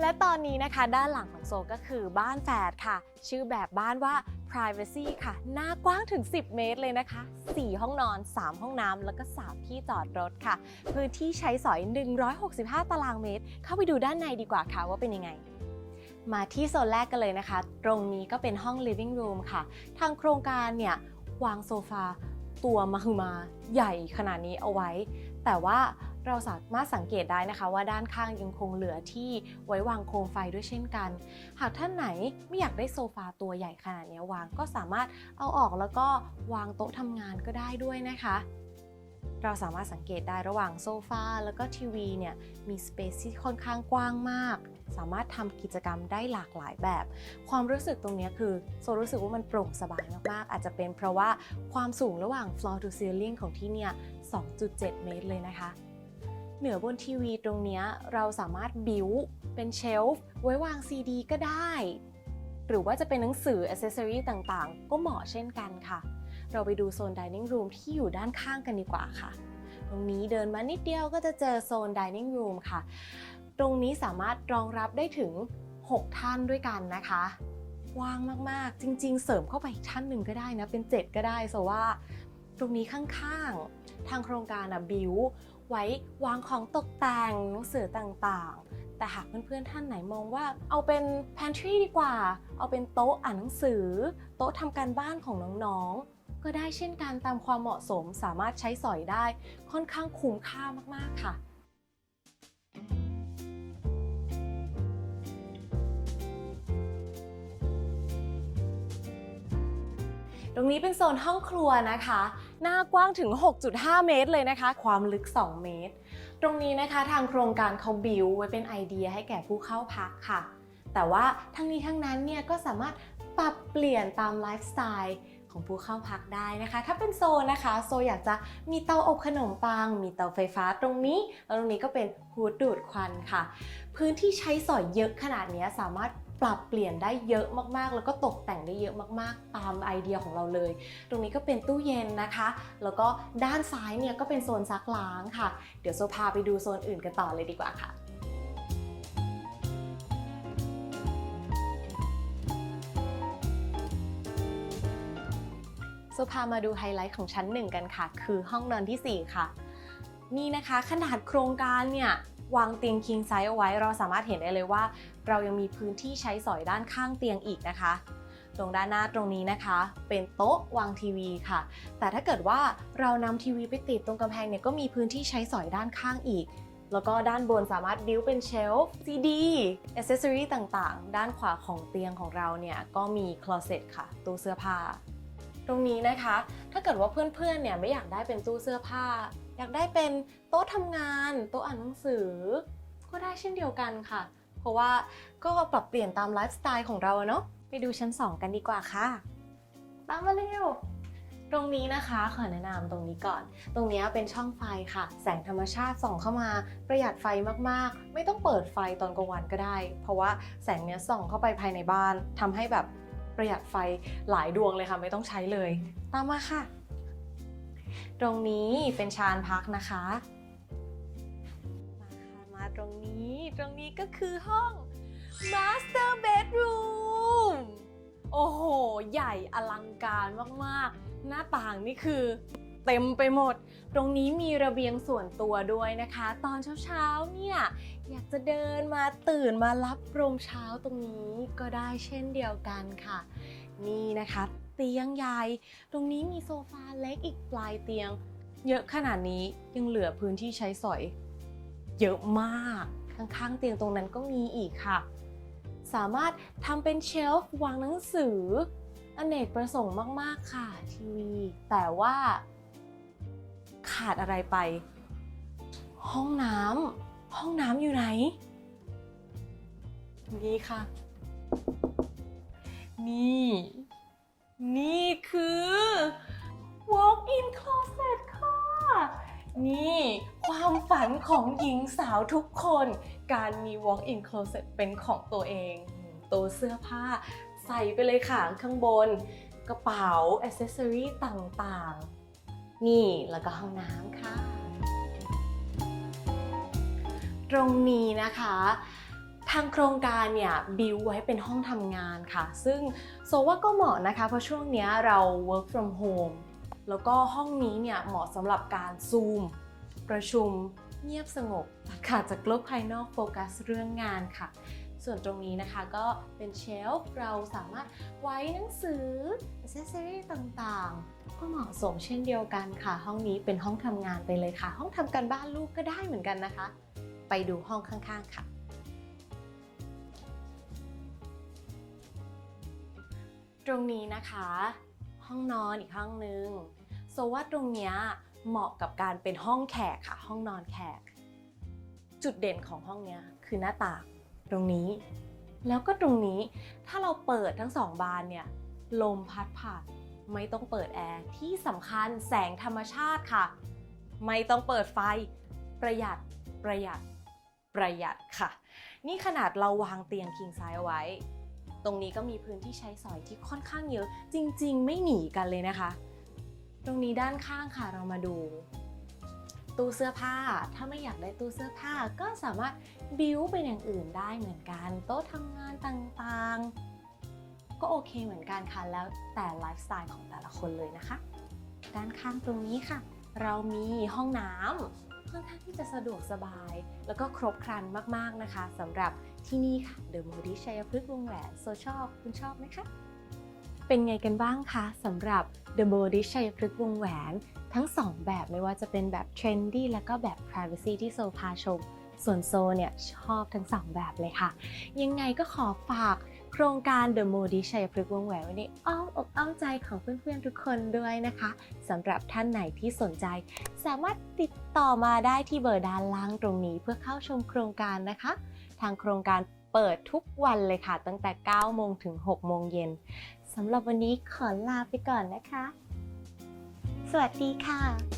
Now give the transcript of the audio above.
และตอนนี้นะคะด้านหลังของโซก็คือบ้านแฝดค่ะ ชื่อแบบบ้านว่า privacy ค่ะ หน้ากว้างถึง 10 เมตรเลยนะคะ 4 ห้องนอน 3 ห้องน้ำแล้วก็ 3 ที่จอดรถค่ะ พื้นที่ใช้สอย 165 ตารางเมตร เข้าไปดูด้านในดีกว่าค่ะว่าเป็นยังไง มาที่โซนแรกกันเลยนะคะ ตรงนี้ก็เป็นห้อง living room ค่ะ ทางโครงการเนี่ยวางโซฟาตัวมหึมาใหญ่ขนาดนี้เอาไว้ แต่ว่า เราสามารถสังเกตได้นะคะว่าด้านข้างยังคงเหลือที่ไว้วางโคมไฟด้วยเช่นกัน หากท่านไหนไม่อยากได้โซฟาตัวใหญ่ขนาดนี้วางก็สามารถเอาออกแล้วก็วางโต๊ะทำงานก็ได้ด้วยนะคะ เราสามารถสังเกตได้ระหว่างโซฟาแล้วก็ทีวีเนี่ยมีสเปซที่ค่อนข้างกว้างมากสามารถทำกิจกรรมได้หลากหลายแบบ ความรู้สึกตรงนี้คือโซรู้สึกว่ามันโปร่งสบายมาก ๆ อาจจะเป็นเพราะว่าความสูงระหว่าง floor to ceiling ของที่เนี่ย 2.7 เมตรเลยนะคะ เหนือบนทีวีตรงนี้เราสามารถบิวเป็นเชลฟ์ไว้วางซีดีก็ได้ หรือว่าจะเป็นหนังสืออ c เซอรี่ต่างๆ ก็เหมาะเช่นกันค่ะ เราไปดูโซน dining room ที่อยู่ด้านข้างกันดีกว่าค่ะ ตรงนี้เดินมานิดเดียวก็จะเจอโซน dining room ค่ะ ตรงนี้สามารถรองรับได้ถึง 6 ท่านด้วยกันนะคะว่างมากๆ จริง ๆ เสริมเข้าไปอีกท่านหนึ่งก็ได้นะ เป็น 7 ก็ได้เพราะว่า ตรงนี้ข้างๆ ทางโครงการอะบิว ไว้วางของตกแต่งหนังสือต่างๆ แต่หากเพื่อนๆท่านไหนมองว่า เอาเป็น pantry ดีกว่า เอาเป็นโต๊ะอ่านหนังสือ โต๊ะทำการบ้านของน้องๆ ก็ได้เช่นกันตามความเหมาะสมสามารถใช้สอยได้ค่อนข้างคุ้มค่ามากๆค่ะตรงนี้เป็นโซนห้องครัวนะคะ หน้ากว้างถึง 6.5 เมตรเลยนะคะ ความลึก 2 เมตร ตรงนี้นะคะทางโครงการเขาบิวไว้เป็นไอเดียให้แก่ผู้เข้าพักค่ะ แต่ว่าทั้งนี้ทั้งนั้นเนี่ยก็สามารถปรับเปลี่ยนตามไลฟ์สไตล์ของผู้เข้าพักได้นะคะ ถ้าเป็นโซนนะคะ โซอยากจะมีเตาอบขนมปัง มีเตาไฟฟ้าตรงนี้ แล้วตรงนี้ก็เป็นฮูดดูดควันค่ะ พื้นที่ใช้สอยเยอะขนาดนี้สามารถ ปรับเปลี่ยนได้เยอะมากๆ แล้วก็ตกแต่งได้เยอะมากๆ ตามไอเดียของเราเลย ตรงนี้ก็เป็นตู้เย็นนะคะ แล้วก็ด้านซ้ายเนี่ยก็เป็นโซนซักล้างค่ะ เดี๋ยวโซพาไปดูโซนอื่นกันต่อเลยดีกว่าค่ะโซพามาดูไฮไลท์ของชั้นหนึ่งกันค่ะ คือห้องนอนทีสี่4 ค่ะ นี่นะคะขนาดโครงการเนี่ยวางเตียง king size เอาไว้ เราสามารถเห็นได้เลยว่า เรายังมีพื้นที่ใช้สอยด้านข้างเตียงอีกนะคะ ตรงด้านหน้าตรงนี้นะคะ เป็นโต๊ะวางทีวีค่ะ แต่ถ้าเกิดว่าเรานำทีวีไปติดตรงกำแพงเนี่ยก็มีพื้นที่ใช้สอยด้านข้างอีก แล้วก็ด้านบนสามารถบิวเป็นเชลฟ์ซีดีอ c เซสซอรี่ต่างๆ ด้านขวาของเตียงของเราเนี่ยก็มีคลอเซ็ตค่ะตู้เสื้อผ้า ตรงนี้นะคะ ถ้าเกิดว่าเพื่อนๆเนี่ยไม่อยากได้เป็นตู้เสื้อผ้า อยากได้เป็นโต๊ะทำงาน โต๊ะอ่านหนังสือ ก็ได้เช่นเดียวกันค่ะ เพราะว่าก็ปรับเปลี่ยนตามไลฟ์สไตล์ของเราเนาะไปดูชั้น 2 กันดีกว่าค่ะตามมาเร็วตรงนี้นะคะขอแนะนำตรงนี้ก่อน ตรงนี้เป็นช่องไฟค่ะ แสงธรรมชาติส่องเข้ามาประหยัดไฟมากๆ ไม่ต้องเปิดไฟตอนกลางวันก็ได้ เพราะว่าแสงเนี้ยส่องเข้าไปภายในบ้านทำให้แบบประหยัดไฟหลายดวงเลยค่ะ ไม่ต้องใช้เลย ตามมาค่ะ ตรงนี้เป็นชานพักนะคะ มาค่ะมาตรงนี้ตรงนี้ก็คือห้อง Master Bedroom โอ้โห ใหญ่อลังการมากๆ หน้าต่างนี่คือเต็มไปหมด ตรงนี้มีระเบียงส่วนตัวด้วยนะคะ ตอนเช้าๆ เนี่ยอยากจะเดินมาตื่นมารับลมเช้าตรงนี้ก็ได้เช่นเดียวกันค่ะ นี่นะคะ เตียงใหญ่ ตรงนี้มีโซฟาเล็กอีกปลายเตียง เยอะขนาดนี้ยังเหลือพื้นที่ใช้สอย เยอะมาก ข้างๆเตียงตรงนั้นก็มีอีกค่ะ สามารถทำเป็นเชลฟ์วางหนังสือ อเนกประสงค์มากๆค่ะทีวี แต่ว่า ขาดอะไรไป ห้องน้ำห้องน้ำอยู่ไหน นี่ค่ะ นี่ นี่คือ walk in closet ค่ะ นี่ ความฝันของหญิงสาวทุกคน การมี walk in closet เป็นของตัวเองตัวเสื้อผ้าใส่ไปเลยค่ะข้างบน กระเป๋าอ c เซสซอรี่ต่างๆ นี่แล้วก็ห้องน้ำค่ะ ตรงนี้นะคะ ทางโครงการเนี่ยบิวไว้เป็นห้องทำงานค่ะ ซึ่งโซว่าก็เหมาะนะคะ เพราะช่วงนี้เรา work from home แล้วก็ห้องนี้เนี่ยเหมาะสำหรับการซูม ประชุมเงียบสงบตัดขาดจากโลกภายนอกโฟกัสเรื่องงานค่ะ ส่วนตรงนี้นะคะก็เป็นเชลฟ์เราสามารถไว้หนังสืออ c เซสซอรี่ต่างๆ ก็เหมาะสมเช่นเดียวกันค่ะ ห้องนี้เป็นห้องทำงานไปเลยค่ะ ห้องทำการบ้านลูกก็ได้เหมือนกันนะคะ ไปดูห้องข้างๆค่ะ ตรงนี้นะคะ ห้องนอนอีกห้องนึงโซว่าตรงเนี้ยเหมาะกับการเป็นห้องแขกค่ะ ห้องนอนแขก จุดเด่นของห้องเนี้ยคือหน้าต่างตรงนี้ แล้วก็ตรงนี้ถ้าเราเปิดทั้งสองบานเนี่ยลมพัดผ่านไม่ต้องเปิดแอร์ที่สำคัญแสงธรรมชาติค่ะ ไม่ต้องเปิดไฟประหยัดประหยัดประหยัดค่ะ นี่ขนาดเราวางเตียงคิงไซส์เอาไว้ ตรงนี้ก็มีพื้นที่ใช้สอยที่ค่อนข้างเยอะ จริง ๆ ไม่หนีกันเลยนะคะ ตรงนี้ด้านข้างค่ะเรามาดู ตู้เสื้อผ้า ถ้าไม่อยากได้ตู้เสื้อผ้าก็สามารถบิวเป็นอย่างอื่นได้เหมือนกัน โต๊ะทำงานต่างๆ ก็โอเคเหมือนกันค่ะแล้วแต่ไลฟ์สไตล์ของแต่ละคนเลยนะคะ ด้านข้างตรงนี้ค่ะ เรามีห้องน้ำค่อนข้างที่จะสะดวกสบาย แล้วก็ครบครันมากๆนะคะสำหรับ ที่นี่ค่ะ The m o d y ชัยพฤกษ์วงแหวนโซชอบคุณชอบไหมคะ เป็นไงกันบ้างคะสำหรับ The m o d y ชัยพฤกษ์วงแหวนทั้ง 2 แบบไม่ว่าจะเป็นแบบ Trendy แล้วก็แบบ Privacy ที่โซพาชม ส่วนโซเนี่ยชอบทั้ง 2 แบบเลยค่ะ ยังไงก็ขอฝากโครงการ The m o d y ชัยพฤกษ์วงแหวนไว้ในอ้อมอกอ้อมใจของเพื่อนๆทุกคนด้วยนะคะสำหรับท่านไหนที่สนใจ สามารถติดต่อมาได้ที่เบอร์ด้านล่างตรงนี้เพื่อเข้าชมโครงการนะคะ ทางโครงการเปิดทุกวันเลยค่ะ ตั้งแต่ 9 โมงถึง 6 โมงเย็นสำหรับวันนี้ขอลาไปก่อนนะคะ สวัสดีค่ะ